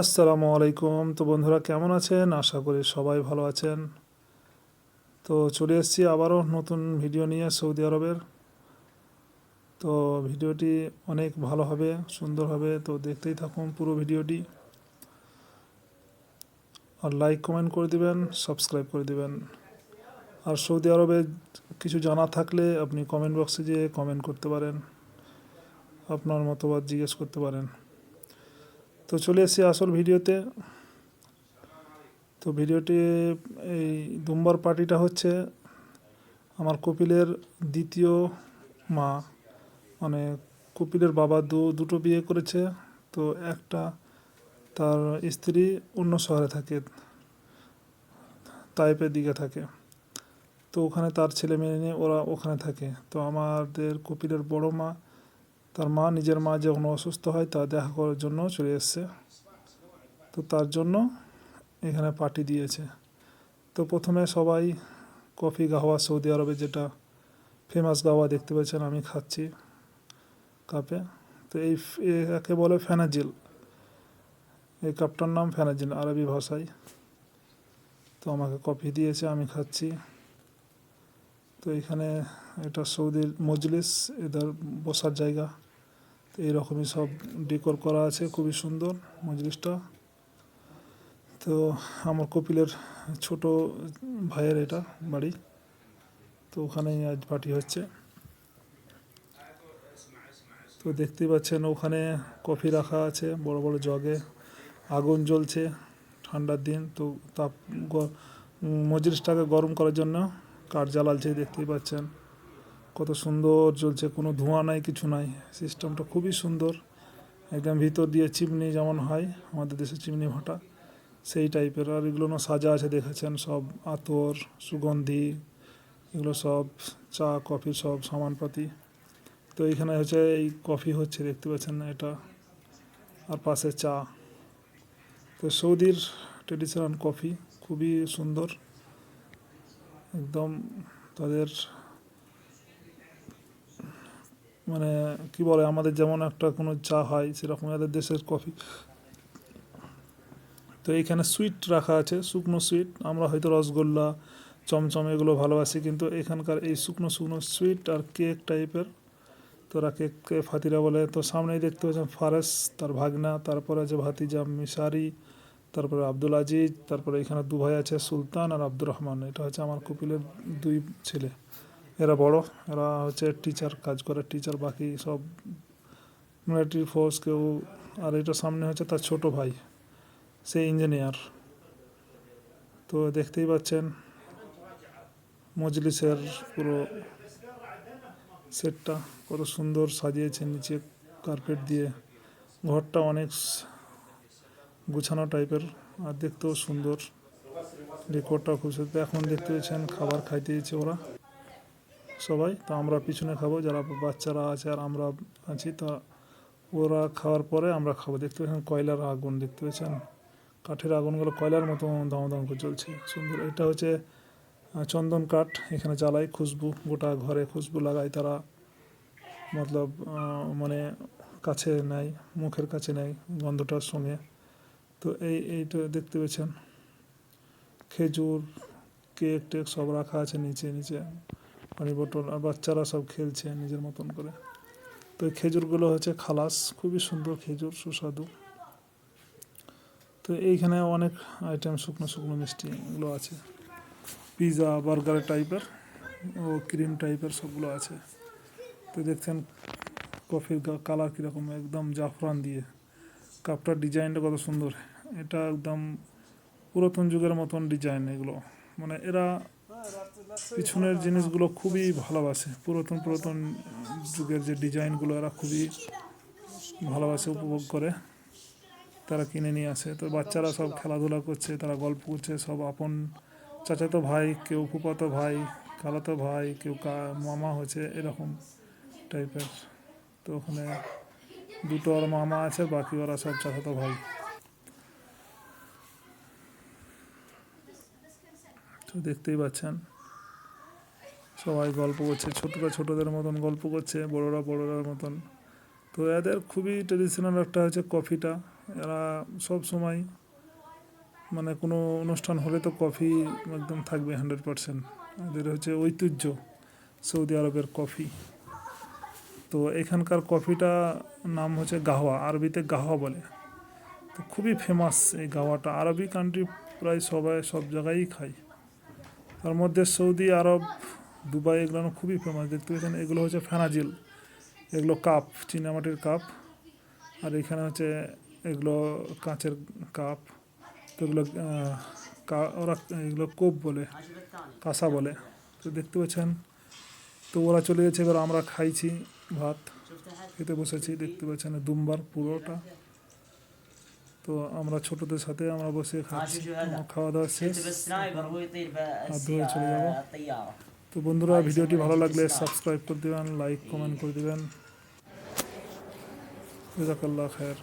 আসসালামু আলাইকুম। তো বন্ধুরা, কেমন আছেন? আশা করি সবাই ভালো আছেন। তো চলে এসেছি আবারও নতুন ভিডিও নিয়ে সৌদি আরবের। তো ভিডিওটি অনেক ভালো হবে, সুন্দর হবে। তো দেখতেই থাকুন পুরো ভিডিওটি। আর লাইক কমেন্ট করে দিবেন সাবস্ক্রাইব করে দিবেন। আর সৌদি আরবে কিছু জানা থাকলে আপনি কমেন্ট বক্সে যেয়ে কমেন্ট করতে পারেন। আপনার মতবাদ জিজ্ঞেস করতে পারেন। তো চলে এসেছি আসল ভিডিওতে। তো ভিডিওটি এই দুম্বার পার্টিটা হচ্ছে আমার কপিলের দ্বিতীয় মা। মানে কপিলের বাবা দু, দুটো বিয়ে করেছে, তো একটা তার স্ত্রী অন্য শহরে থাকে, তাইপের দিকে থাকে। তো ওখানে তার ছেলে মেয়ে নিয়ে ওরা ওখানে থাকে। তো আমাদের কপিলের বড় মা তার মা নিজের মা যখন অসুস্থ হয় তা দেখা করার জন্য চলে এসছে। তো তার জন্য এখানে পার্টি দিয়েছে। তো প্রথমে সবাই কফি গাওয়া সৌদি আরবে যেটা ফেমাস গাওয়া দেখতে পাচ্ছেন আমি খাচ্ছি কাপে। তো এই একে বলে ফ্যানাজিল এই কাপটার নাম ফ্যানাজিল আরবি ভাষায়। তো আমাকে কফি দিয়েছে, আমি খাচ্ছি। তো এখানে এটা সৌদির মজলিস, এদের বসার জায়গা। তো এইরকমই সব ডেকোর করা আছে, খুবই সুন্দর মজলিসটা। তো আমার কপিলের ছোট ভাইয়ের এটা বাড়ি। তো ওখানেই আজ পার্টি হচ্ছে। তো দেখতেই পাচ্ছেন ওখানে কফি রাখা আছে, বড় বড় জগে। আগুন জ্বলছে ঠান্ডার দিন, তো তাপ মজলিসটাকে গরম করার জন্য কাঠ জ্বালালছে দেখতেই পাচ্ছেন। কত সুন্দর জ্বলছে, কোনো ধোঁয়া নাই, কিছু নাই। সিস্টেমটা খুবই সুন্দর। একদম ভিতর দিয়ে চিমনি যেমন হয়, আমাদের দেশে চিমনি ভাটা, সেই টাইপের আর এগুলো না সাজা আছে, দেখেছেন? সব আতর, সুগন্ধি, এগুলো সব চা, কফি, সব সামানপাতি। তো এইখানে হচ্ছে এই কফি হচ্ছে, দেখতে পাচ্ছেন এটা? আর পাশে চা। তো সৌদির ট্রেডিশনাল কফি, খুবই সুন্দর। একদম তাদের মানে কি বলে, আমাদের যেমন একটা কোনো চা হয় সেরকম এদের দেশের কফি। তো এইখানে সুইট রাখা আছে, শুকনো সুইট আমরা হয়তো রসগোল্লা, চমচম এগুলো ভালোবাসি, কিন্তু এখানকার এই শুকনো শুকনো সুইট আর কেক টাইপের তো ওরা কেককে ফাতিরা বলে। তো সামনেই দেখতে পাচ্ছেন ফারেস, তার ভাগনা, তারপরে আছে ভাতিজা মিশারি, তারপরে আব্দুল আজিজ, তারপরে এখানে দু ভাই আছে সুলতান আর আব্দুর রহমান। এটা হচ্ছে আমার কপিলের দুই ছেলে। এরা বড়, এরা হচ্ছে টিচার কাজ করে টিচার বাকি সব মিলিটারি ফোর্স কেউ, আর এটা সামনে হচ্ছে তার ছোট ভাই, সে ইঞ্জিনিয়ার তো দেখতেই পাচ্ছেন, মজলিসের পুরো সেটটা কত সুন্দর সাজিয়েছে নিচে কার্পেট দিয়ে। ঘরটা অনেক গুছানো টাইপের আর দেখতেও সুন্দর। ডেকোরটাও খুব সুন্দর। এখন দেখতে পাচ্ছেন, খাবার খাইতে দিচ্ছে ওরা। সবাই। তো আমরা পিছনে খাব, যারা বাচ্চারা আছে আর আমরা আছি, তা ওরা খাওয়ার পরে আমরা খাব। দেখতে পাচ্ছেন কয়লার আগুন, দেখতে পাচ্ছেন? কাঠের আগুনগুলো কয়লার মতো দম করে চলছে সুন্দর। এটা হচ্ছে চন্দন কাঠ। এখানে জ্বালায় খুশবু, গোটা ঘরে খুশবু লাগায় তারা। মতলব মানে কাছে নেয়, মুখের কাছে নেয় গন্ধটার সঙ্গে। তো এই, এইটা দেখতে পেয়েছেন খেজুর, কেক টেক সব রাখা আছে নিচে নিচে। পানি বোতল আর বাচ্চারা সব খেলছে নিজের মতন করে। তো খেজুরগুলো হচ্ছে খালাস, খুবই সুন্দর খেজুর, সুস্বাদু। তো এইখানে অনেক আইটেম শুকনো শুকনো মিষ্টি এগুলো আছে। পিৎজা বার্গার টাইপের ও ক্রিম টাইপের সবগুলো আছে। তো দেখছেন কফির কালার কীরকম, একদম জাফরান দিয়ে। কাপটার ডিজাইনটা কত সুন্দর। এটা একদম পুরাতন যুগের মতন ডিজাইন এগুলো। মানে এরা পিছনের জিনিসগুলো খুবই ভালোবাসে। পুরাতন পুরাতন যুগের যে ডিজাইনগুলো এরা খুবই ভালোবাসে, উপভোগ করে। তারা কিনে নিয়ে আসে। তো বাচ্চারা সব খেলাধুলা করছে, তারা গল্প করছে, সব আপন চাচাতো ভাই, কেউ ফুপাতো ভাই খালাতো ভাই, কেউ কা- মামা হচ্ছে এরকম টাইপের তো ওখানে দুটো আর মামা আছে, বাকি ওরা সব চাচাতো ভাই। তো দেখতেই পাচ্ছেন। সবাই গল্প করছে, ছোটরা ছোটদের মতন গল্প করছে, বড়রা বড়রার মতন। তো এদের খুবই ট্রেডিশনাল একটা হচ্ছে কফিটা। এরা সব সময় মানে কোনো অনুষ্ঠান হলে তো কফি একদম থাকবে হান্ড্রেড পারসেন্ট। এদের হচ্ছে ঐতিহ্য, সৌদি আরবের কফি। তো এখানকার কফিটা নাম হচ্ছে গাহওয়া, আরবিতে গাহওয়া বলে। তো খুবই ফেমাস এই গাওয়াটা আরবি কান্ট্রি প্রায় সবাই সব জায়গায়ই খায়। তার মধ্যে সৌদি আরব, দুবাই এগুলো খুবই ফেমাস দেখতে পাচ্ছেন এগুলো হচ্ছে ফেনাজিল। এগুলো কাপ চীনামাটির কাপ। আর এখানে হচ্ছে এগুলো কাঁচের কাপ। তো এগুলো ওরা এগুলো কোপ বলে, কাঁসা বলে। তো দেখতে পাচ্ছেন? তো ওরা চলে গেছে। এবার আমরা খাইছি ভাত। খেতে বসেছি। দেখতে পাচ্ছেন? দুমবার পুরোটা। তো আমরা ছোটদের সাথে আমরা বসে খাচ্ছি খাওয়া দাওয়া শেষ চলে যাব। তো বন্ধুরা ভিডিওটি ভালো লাগলে সাবস্ক্রাইব করে দেবেন লাইক কমেন্ট করে দেবেন। জাকাল্লাহ খের